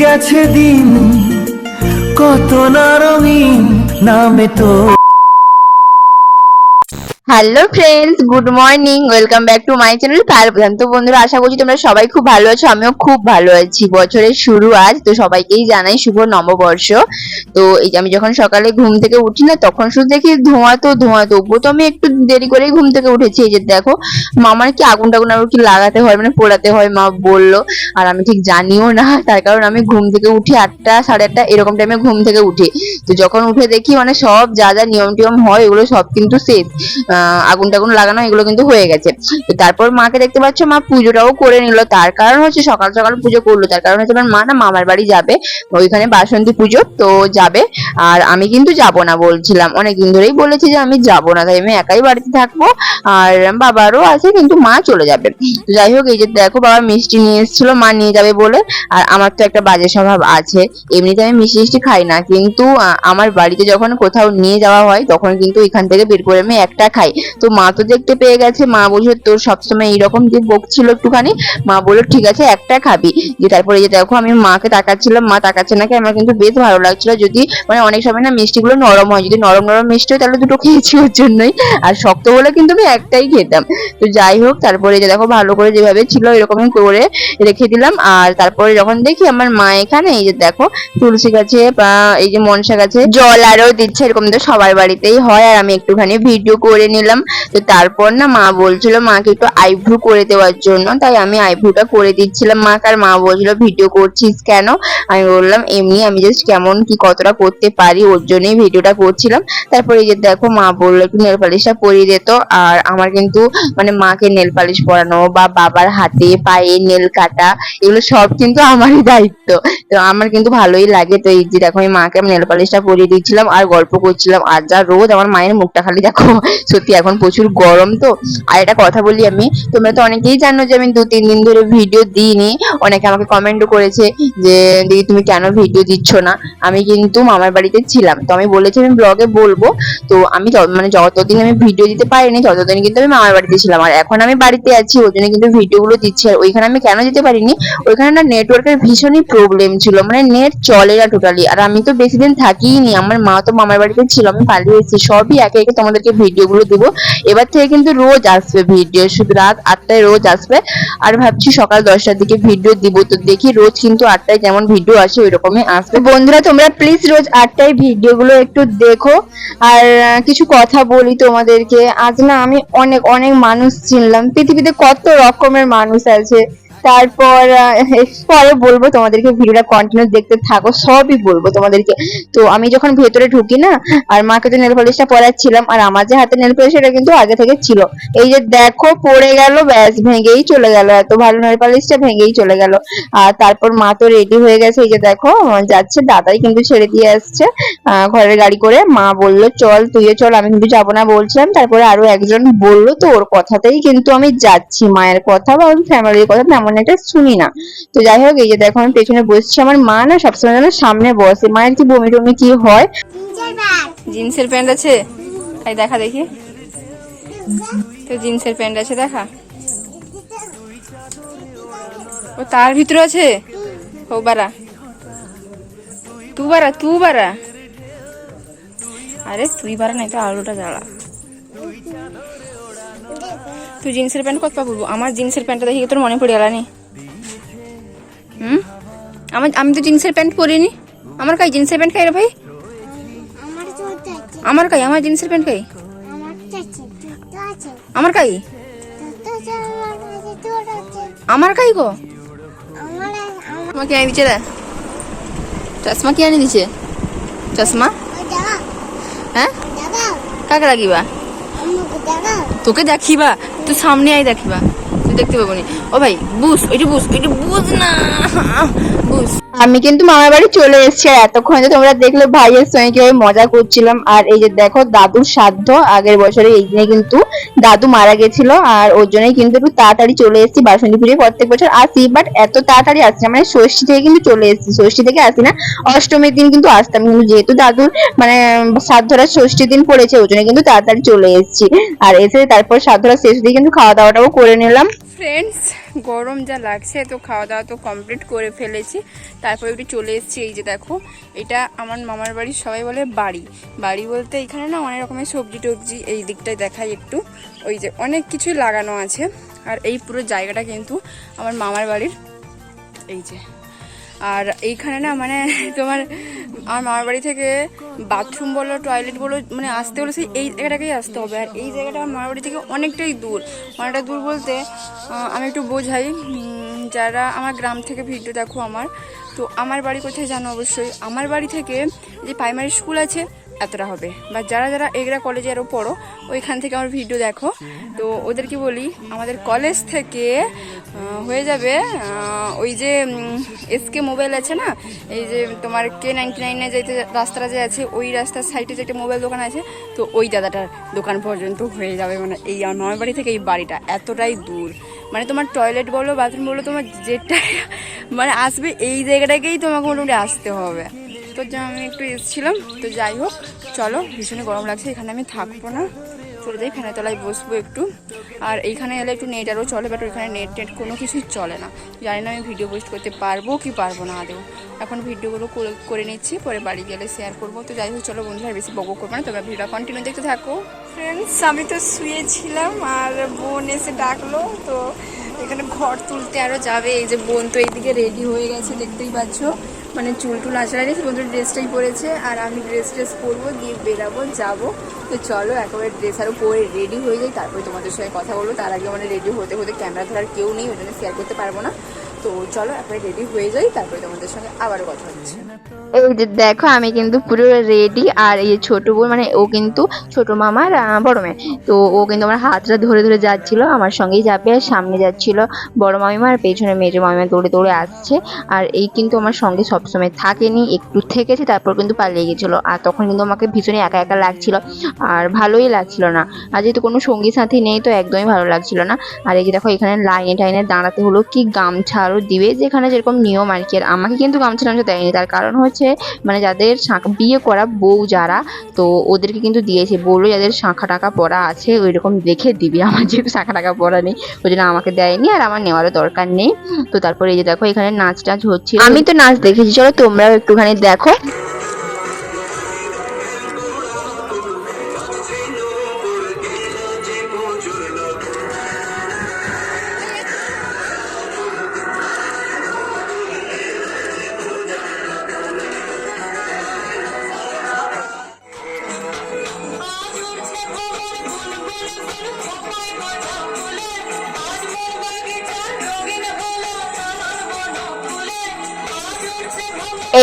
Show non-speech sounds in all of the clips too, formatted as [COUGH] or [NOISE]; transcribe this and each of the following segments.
গেছে দিন কত না রঙিন নামে তো hello friends good morning welcome back to my channel কার প্রধান তো বন্ধুরা আশা করছি তোমরা সবাই খুব ভালো আছো আমিও খুব ভালো আছি। বছরের শুরু আজ তো সবাইকেই জানাই শুভ নববর্ষ। তো এই যে আমি যখন সকালে ঘুম থেকে উঠি না তখন শুধু দেখি ধোঁয়া তো ধোঁয়া তবুও তো আমি একটু দেরি করেই ঘুম থেকে উঠেছি। এই যে দেখো মামার কি আগুন টাগুন আরও কি লাগাতে হয় মানে পোড়াতে হয় মা বলল। আর আমি ঠিক জানিও না তার কারণ আমি ঘুম থেকে উঠি আটটা সাড়ে আটটা এরকম টাইমে ঘুম থেকে উঠি। তো যখন উঠে দেখি মানে সব যা যা নিয়ম টিয়ম হয় এগুলো সব কিন্তু আহ, আগুন টাগুন লাগানো, এগুলো কিন্তু হয়ে গেছে। তো তারপর মাকে দেখতে পাচ্ছ, মা পুজোটাও করে নিল। তার কারণ হচ্ছে সকাল সকাল পুজো করল। তার কারণ হচ্ছে আমার মা না মামার বাড়ি যাবে। ওইখানে বাসন্তী পুজো, তো যাবে। আর আমি কিন্তু যাব না বলছিলাম। অনেকদিন ধরেই বলেছি যে আমি যাব না। তাই আমি একাই বাড়িতে থাকব। আর বাবারও আছে, কিন্তু মা চলে যাবে। তো যাই হোক, এই যে দেখো, বাবা মিষ্টি নিয়ে এসেছিল, মা নিয়ে যাবে বলে। আর আমার তো একটা বাজে স্বভাব আছে। এমনিতে আমি মিষ্টি মিষ্টি খাই না। কিন্তু আমার বাড়িতে যখন কোথাও নিয়ে যাওয়া হয়, তখন কিন্তু এখান থেকে বের করে আমি একটা খাই। তো মা তো দেখতে পেয়ে গেছে, মা বলছে তোর সবসময় এইরকম যে বকছিল একটুখানি, মা বলল, ঠিক আছে, একটা খাবি। যে তারপরে যে দেখো আমি মাকে তাকাচ্ছিলাম, মা তাকাচ্ছে নাকি আমার কিন্তু বেশ ভালো লাগছিল, যদি মানে অনেক সময় না মিষ্টিগুলো নরম হয়, যদি নরম নরম মিষ্টি হয় তাহলে দুটো খেয়েছি ওর জন্যই, আর শক্ত বলে কিন্তু আমি একটাই খেতাম। তো যাই হোক, তারপরে যে দেখো ভালো করে যেভাবে ছিল এরকমই করে রেখে দিলাম, আর তারপরে যখন দেখি আমার মা এখানে, এই যে দেখো তুলসী গাছে বা এই যে মনসা গাছে জল আরও দিচ্ছে, এরকম তো সবার বাড়িতেই হয়, আর আমি একটুখানি ভিডিও করে নিলাম। তো তারপর না মা বলছিল মাকে একটু আইব্রু করে দেওয়ার জন্য। তাই আমি আইব্রুটা করে দিচ্ছিলাম। মা আর মা বলছিল, ভিডিও করছিস কেন? আমি বললাম, এমনি আমি জাস্ট কেমন কি কতটা করতে পারি, ওর জন্যই ভিডিওটা করছিলাম। তারপরে এই যে দেখো, মা বলল, একটু নেল পালিশটা পরিয়ে দিত আর আমার কিন্তু মানে মাকে নেল পালিশ পরানো বা বাবার হাতে, পায়ে নেল কাটা, এগুলো সব কিন্তু আমারই দায়িত্ব। তো আমার কিন্তু ভালোই লাগে। তো এই যে দেখো, আমি মাকে আমি নেল পালিশটা পরিয়ে দিচ্ছিলাম আর গল্প করছিলাম। আর যা রোদ, আমার মায়ের মুখটা খালি দেখো, সত্যি এখন প্রচুর গরম তো। আর একটা কথা বলি আমি, তোমরা তো অনেকেই জানো যে আমি দু তিন দিন ধরে ভিডিও দিইনি। অনেকে আমাকে কমেন্টও করেছে যে, দিদি, তুমি কেন ভিডিও দিচ্ছ না? আমি কিন্তু মামার বাড়িতে ছিলাম। তো আমি বলেছি, আমি ব্লগে বলব। তো আমি মানে যতদিন আমি ভিডিও দিতে পারিনি, ততদিন কিন্তু আমি মামার বাড়িতে ছিলাম। আর এখন আমি বাড়িতে আছি ওই জন্য কিন্তু ভিডিওগুলো দিচ্ছি। আর ওইখানে আমি কেন যেতে পারিনি? ওইখানে না নেটওয়ার্কের ভীষণই প্রবলেম ছিল। মানে নেট চলে না টোটালি আর আমি তো বেশি দিন থাকিই নি। আমার মা তো মামার বাড়িতে ছিল, আমি পালিয়ে এসেছি। সবই একে একে তোমাদেরকে ভিডিওগুলো দিব। এবার থেকে কিন্তু রোজ আসবে ভিডিও, শুধু রাত আটটায় রোজ আসবে। আর ভাবছি সকাল দশটার দিকে ভিডিও দিব। তো দেখি রোজ কিন্তু আটটায় যেমন ভিডিও আসে ওই রকমই আসবে বন্ধুরা, তোমরা প্লিজ রোজ আটটায় ভিডিওগুলো একটু দেখো। আর কিছু কথা বলি তোমাদেরকে। আজ না আমি অনেক অনেক মানুষ চিনলাম। পৃথিবীতে কত রকমের মানুষ আছে। তারপর পরে বলব তোমাদেরকে ভিডিওটা কন্টিনিউ দেখতে থাকো, সবই বলব তোমাদেরকে। তো আমি যখন ভেতরে ঢুকি না, আর মাকে তো নেল পলিশটা পরাচ্ছিলাম, আর আমার যে হাতে নেল পলিশ এটা কিন্তু আগে থেকে ছিল। এই যে দেখো, পড়ে গেল, ব্যাস, ভেঙেই চলে গেল। এত ভালো নেল পলিশটা ভেঙেই চলে গেল। আর তারপর মা তো রেডি হয়ে গেছে, এই যে দেখো, যাচ্ছে, দাদাই কিন্তু ছেড়ে দিয়ে আসছে ঘরের গাড়ি করে। মা বলল, চল, তুইও চল, আমি কিন্তু যাব না, বলছিলাম। তারপরে আরও একজন বলল তো ওর কথাতেই কিন্তু আমি যাচ্ছি। মায়ের কথা বা ফ্যামিলির কথা, তেমন একটা শুনি না। তো যাই হোক, এই যে দেখো, আমি পেছনে বসছি। আমার মা না সবসময় যেন সামনে বসে। মায়ের কি বমি টমি কি হয়? জিন্সের প্যান্ট আছে? তাই দেখা দেখি। তো জিন্সের প্যান্ট আছে, দেখা। ও তার ভিতরে আছে? ও বারা তু বারা তু বারা আরে তুই বারা নাই তো আলুটা জ্বালা। তুই জিন্সের প্যান্ট কত পরবো? আমার জিন্সের প্যান্টটা দেখি তোর মনে পড়ে গেলানি হুম? আমার আমি তো জিন্সের প্যান্ট পরিনি। আমার কাই জিন্সের প্যান্ট খাই রে ভাই? আমার চোখ আছে আমার কাই? আমার জিন্সের প্যান্ট কাই? আমার কাই? আমার কাই গো? আমার আমার কি আনি দিছে রে? চশমা কি আনি দিছে চশমা হ্যাঁ? কাকে রাখিবা? তোকে দেখিবা। তুই সামনে আই দেখিবা। তুই দেখতে পাবো নি। ও ভাই, বুস, ওইটা বুস ওইটা বুস না। বুঝ আমি কিন্তু মামার বাড়ি চলে এসেছি আর এতক্ষণ যে তোমরা দেখলে ভাইয়ের সঙ্গে কীভাবে মজা করছিলাম। আর এই যে দেখো দাদুর সাধ্য, আগের বছরে এই দিনে কিন্তু দাদু মারা গেছিল আর ওর জন্যই কিন্তু একটু তাড়াতাড়ি চলে এসেছি বাসন্তী পুজোয় প্রত্যেক বছর আসি বাট এত তাড়াতাড়ি আসছি। মানে ষষ্ঠী থেকে কিন্তু চলে এসেছি, ষষ্ঠী থেকে আসি না। অষ্টমীর দিন কিন্তু আসতাম, কিন্তু যেহেতু দাদুর মানে সাধ্যরা ষষ্ঠী দিন পড়েছে ওই জন্য কিন্তু তাড়াতাড়ি চলে এসেছি। আর এসে তারপর সাধ্যরা শেষ দিয়ে কিন্তু খাওয়া দাওয়াটাও করে নিলাম। ফ্রেন্ডস গরম যা লাগছে এত খাওয়া দাওয়া তো কমপ্লিট করে ফেলেছি। তারপরে একটু চলে এসেছি, এই যে দেখো, এটা আমার মামার বাড়ির সবাই বলে বাড়ি। বাড়ি বলতে এখানে না অনেক রকমের সবজি টবজি এই দিকটায় দেখাই একটু। ওই যে অনেক কিছুই লাগানো আছে। আর এই পুরো জায়গাটা কিন্তু আমার মামার বাড়ির, এই যে। আর এইখানে না মানে তোমার আমার মামার বাড়ি থেকে বাথরুম বলো টয়লেট বলো মানে আসতে হলে সেই এই জায়গাটাকেই আসতে হবে। আর এই জায়গাটা আমার বাড়ি থেকে অনেকটাই দূর। অনেকটা দূর বলতে আমি একটু বোঝাই যারা আমার গ্রাম থেকে ভিডিও দেখো আমার, তো আমার বাড়ি কোথায় জানো অবশ্যই? আমার বাড়ি থেকে যে প্রাইমারি স্কুল আছে এতটা হবে। বা যারা যারা এগরা কলেজে আরও পড়ো ওইখান থেকে আমার ভিডিও দেখো। তো ওদেরকে বলি, আমাদের কলেজ থেকে হয়ে যাবে ওই যে এসকে মোবাইল আছে না? এই যে তোমার কে নাইনটি নাইনে যেতে রাস্তাটা যে আছে, ওই রাস্তার সাইডে যে একটা মোবাইল দোকান আছে, তো ওই দাদাটার দোকান পর্যন্ত হয়ে যাবে। মানে এই আমার বাড়ি থেকে এই বাড়িটা এতটাই দূর। মানে তোমার টয়লেট বলো বাথরুম বলো, তোমার যেটা মানে আসবে, এই জায়গাটাকেই তোমাকে মোটামুটি আসতে হবে। তোর জন্য আমি একটু এসেছিলাম, তো যাই হোক, চলো, ভীষণই গরম লাগছে, এখানে আমি থাকব না। চলে যাই, ফ্যানের তলায় বসবো একটু। আর এইখানে এলে একটু নেট আরও চলে বাট ওইখানে নেট টেট কোনো কিছুই চলে না। জানি না আমি ভিডিও পোস্ট করতে পারব কি পারব না আদেও এখন ভিডিওগুলো করে- নিচ্ছি, পরে বাড়ি গেলে শেয়ার করব। তো যাই হোক, চলো বন্ধুরা বেশি বকো করব না তোমরা ভিডিও কন্টিনিউ দেখতে থাকো। ফ্রেন্ডস আমি তো শুয়েছিলাম, আর বোন এসে ডাকলো, তো এখানে ঘর তুলতে আরও যাবে। এই যে বোন তো এইদিকে রেডি হয়ে গেছে, দেখতেই পাচ্ছ। মানে চুল টুল রেখে বন্ধু ড্রেসটাই পরেছে, আর আমি ড্রেস ট্রেস পরবো, গিয়ে বেরাবো, যাব। তো চলো, একেবারে ড্রেস আরও পরে রেডি হয়ে যাই, তারপরে তোমাদের সঙ্গে কথা বলব। তার আগে মানে রেডি হতে হতে ক্যামেরা ধরার কেউ নেই, ওই জন্য শেয়ার করতে পারব না। তো চলো, একবারে রেডি হয়ে যাই, তারপরে তোমাদের সঙ্গে আবারও কথা হচ্ছে। এই যে দেখো, আমি কিন্তু পুরো রেডি আর এই ছোট বোন মানে ও কিন্তু ছোট মামার বড় মেয়ে। তো ও কিন্তু আমার হাতটা ধরে ধরে যাচ্ছিল, আমার সঙ্গেই যাবে আর সামনে যাচ্ছিল বড় মামিমা আর পেছনে মেজো মামিমা দৌড়ে দৌড়ে আসছে। আর এই কিন্তু আমার সঙ্গে সবসময় থাকেনি, একটু থেকেছে, তারপর কিন্তু পালিয়ে গেছিল। আর তখন কিন্তু আমাকে ভীষণই একা একা লাগছিল, আর ভালোই লাগছিল না। আর যেহেতু কোনো সঙ্গী সাথী নেই, তো একদমই ভালো লাগছিল না। আর এই যে দেখো, এখানে লাইনে টাইনে দাঁড়াতে হলো, কি গামছা আরও দিবে যেখানে যেরকম নিয়ম আর কি। আর আমাকে কিন্তু গামছা টামছা দেয়নি। তার কারণ হচ্ছে মানে যাদের বিয়ে করা বউ যারা, তো ওদেরকে কিন্তু দিয়েছে। বলল যাদের শাঁখা টাকা পরা আছে ওই রকম দেখে দিবি। [LAUGHS] আমার যেহেতু শাঁখা টাকা পরা নেই, ওই জন্য আমাকে দেয়নি আর আমার নেওয়ারও দরকার নেই। তো তারপরে এই যে দেখো, এখানে নাচ টাচ হচ্ছে আমি তো নাচ দেখেছি। চলো তোমরাও একটুখানি দেখো।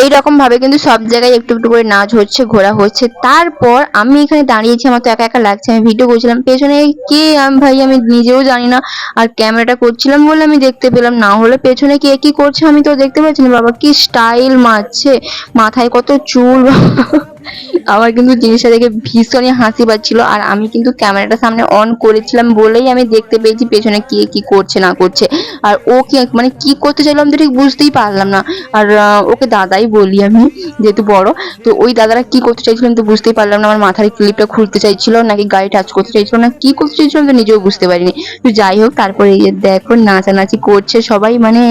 এই রকম ভাবে কিন্তু সব জায়গায় একটু একটু করে নাচ হচ্ছে, ঘোরা হচ্ছে। তারপর আমি এখানে দাঁড়িয়েছি আমার তো একা একা লাগছে। আমি ভিডিও করছিলাম, পেছনে কে আমি ভাই আমি নিজেও জানি না। আর ক্যামেরাটা করছিলাম বলে আমি দেখতে পেলাম, না হলে পেছনে কে কি করছে আমি তো দেখতে পাচ্ছি না। বাবা, কি স্টাইল মারছে, মাথায় কত চুল। আমার কিন্তু জিনিসটা দেখে ভীষণই হাসি পাচ্ছিল, আর আমি কিন্তু ক্যামেরাটা সামনে অন করেছিলাম বলেই আমি দেখতে পেয়েছি পেছনে কে কি করছে, না করছে। আর ও কি মানে কি করতে চাইলো আমি তো ঠিক বুঝতেই পারলাম না। আর ওকে দাদাই বলি আমি, যেহেতু বড়, তো ওই দাদারা কি করতে চাইছিল আমি তো বুঝতেই পারলাম না। আমার মাথার ক্লিপটা খুলতে চাইছিল, নাকি গাড়ি টাচ করতে চাইছিল, না কি করতে চাইছিল আমি তো নিজেও বুঝতে পারিনি। তো যাই হোক, তারপরে এই যে দেখো, নাচানাচি করছে সবাই মানে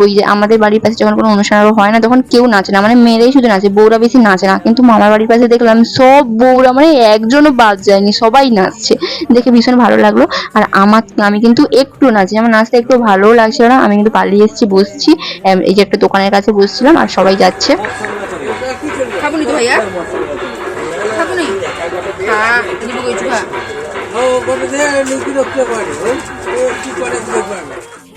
ওই যে আমাদের বাড়ির পাশে যখন কোনো অনুষ্ঠান হয় না, তখন কেউ নাচে না মানে মেয়েরাই শুধু নাচে, বউরা বেশি নাচে না, কিন্তু মামার বাড়ির পাশে দেখলাম সব বউরা মানে একজনও বাদ যায়নি সবাই নাচছে। দেখে ভীষণ ভালো লাগল। আর আমার আমি কিন্তু একটু নাচি আমার নাচতে একটু ভালোও লাগছিল না। আমি কিন্তু পালিয়ে এসেছি বসছি। এই যে একটা দোকানের কাছে বসছিলাম আর সবাই যাচ্ছে। নি তো ভাইয়া? খাব নি। হ্যাঁ দিব কিছু খা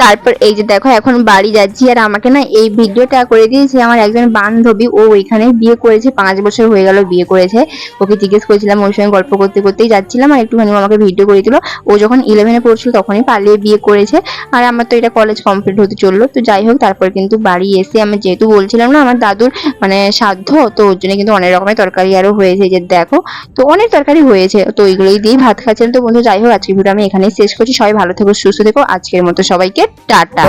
তারপর এই যে দেখো, এখন বাড়ি যাচ্ছি আর আমাকে না এই ভিডিওটা করে দিয়েছে আমার একজন বান্ধবী, ও ওইখানে বিয়ে করেছে, পাঁচ বছর হয়ে গেল বিয়ে করেছে। ওকে জিজ্ঞেস করেছিলাম, ওর সঙ্গে গল্প করতে করতেই যাচ্ছিলাম আর একটুখানি আমাকে ভিডিও করে দিল ও যখন ইলেভেনে পড়ছিল তখনই পালিয়ে বিয়ে করেছে। আর আমার তো এটা কলেজ কমপ্লিট হতে চলল। তো যাই হোক, তারপর কিন্তু বাড়ি এসে আমি যেহেতু বলছিলাম না, আমার দাদুর মানে সাধ্য, তো ওর জন্য কিন্তু অনেক রকমের তরকারি আরও হয়েছে যে দেখো। তো অনেক তরকারি হয়েছে, তো ওইগুলোই দিয়েই ভাত খাচ্ছিলাম তো বন্ধু, যাই হোক আজকে ভিডিও আমি এখানেই শেষ করছি। সবাই ভালো থেকো, সুস্থ থেকো। আজকের মতো সবাইকে টাটা।